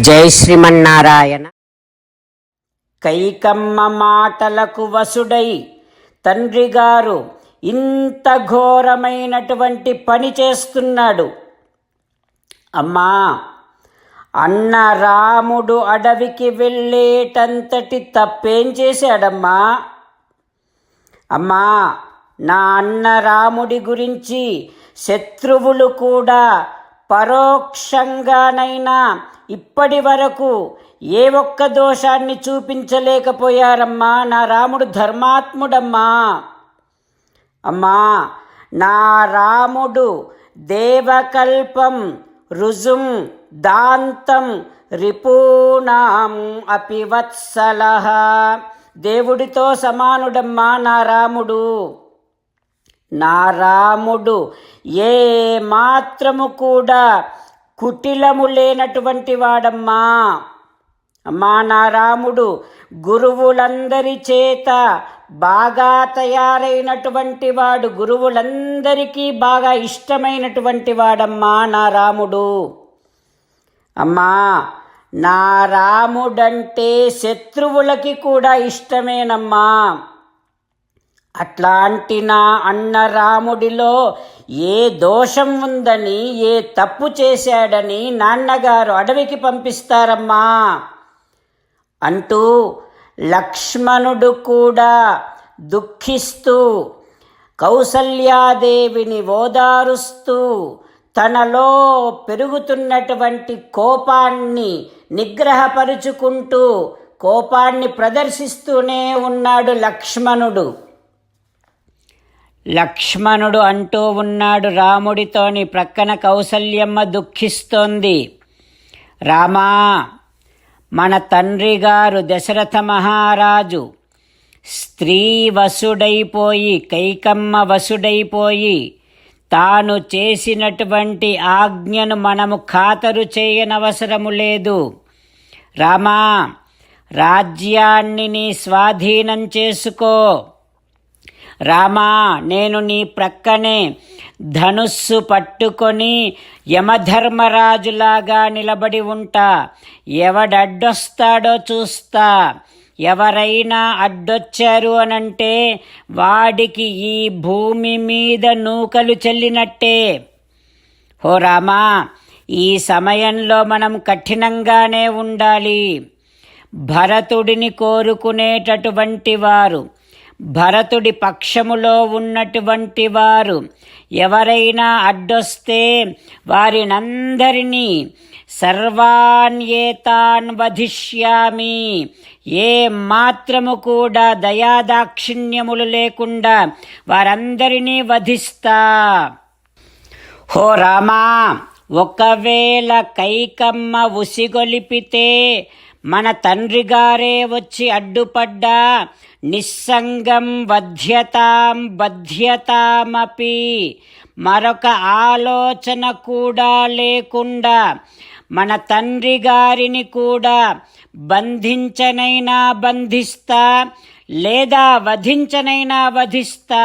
జై శ్రీమన్నారాయణ. కైకమ్మ మాటలకు వసుడై తండ్రి గారు ఇంత ఘోరమైనటువంటి పని చేస్తున్నాడు. అమ్మా అన్న రాముడు అడవికి వెళ్ళేటంతటి తప్పేం చేశాడమ్మా? అమ్మా నా అన్న రాముడి గురించి శత్రువులు కూడా పరోక్షంగానైనా ఇప్పటి వరకు ఏ ఒక్క దోషాన్ని చూపించలేకపోయారమ్మా. నా రాముడు ధర్మాత్ముడమ్మా. అమ్మా నా రాముడు దేవకల్పం రుజుం దాంతం రిపూణాం అపివత్సల. దేవుడితో సమానుడమ్మా నా రాముడు. నా రాముడు ఏ మాత్రము కూడా కుటిలము లేనటువంటి వాడమ్మా. అమ్మా నా రాముడు గురువులందరి చేత బాగా తయారైనటువంటి వాడు గురువులందరికీ బాగా ఇష్టమైనటువంటి వాడమ్మా నా రాముడు అమ్మా నా రాముడంటే శత్రువులకి కూడా ఇష్టమేనమ్మా. అట్లాంటి నా అన్న రాముడిలో ఏ దోషం ఉందని ఏ తప్పు చేశాడని నాన్నగారు అడవికి పంపిస్తారమ్మా. అంటూ లక్ష్మణుడు కూడా దుఃఖిస్తూ కౌసల్యాదేవిని ఓదారుస్తూ తనలో పెరుగుతున్నటువంటి కోపాన్ని నిగ్రహపరుచుకుంటూ కోపాన్ని ప్రదర్శిస్తూనే ఉన్నాడు లక్ష్మణుడు. లక్ష్మణుడు అంటూ ఉన్నాడు రాముడితోని ప్రక్కన కౌసల్యమ్మ దుఃఖిస్తోంది. రామా మన తండ్రి గారు దశరథ మహారాజు స్త్రీ వసుడైపోయి కైకమ్మ వసుడైపోయి తాను చేసినటువంటి ఆజ్ఞను మనము ఖాతరు చేయనవసరము లేదు. రామా రాజ్యాన్ని నీ స్వాధీనం చేసుకో. రామా నేను నీ ప్రక్కనే. ధనుస్సు పట్టుకొని యమధర్మరాజులాగా నిలబడి ఉంటా. ఎవడడ్డొస్తాడో చూస్తా. ఎవరైనా అడ్డొచ్చారు అనంటే వాడికి ఈ భూమి మీద నూకలు చెల్లినట్టే. హో రామా ఈ సమయంలో మనం కఠినంగానే ఉండాలి. భరతుడిని కోరుకునేటటువంటి వారు భరతుడి పక్షములో ఉన్నటువంటి వారు ఎవరైనా అడ్డొస్తే వారినందరినీ సర్వాన్యేతాన్ వధిష్యామి. ఏ మాత్రము కూడా దయాదాక్షిణ్యములు లేకుండా వారందరినీ వధిస్తా. హో రామా ఒకవేళ కైకమ్మ ఉసిగొలిపితే మన తండ్రి గారే వచ్చి అడ్డుపడ్డా నిస్సంగం వధ్యతాం బధ్యతామపి. మరొక ఆలోచన కూడా లేకుండా మన తండ్రి గారిని కూడా బంధించనైనా బంధిస్తా లేదా వధించనైనా వధిస్తా.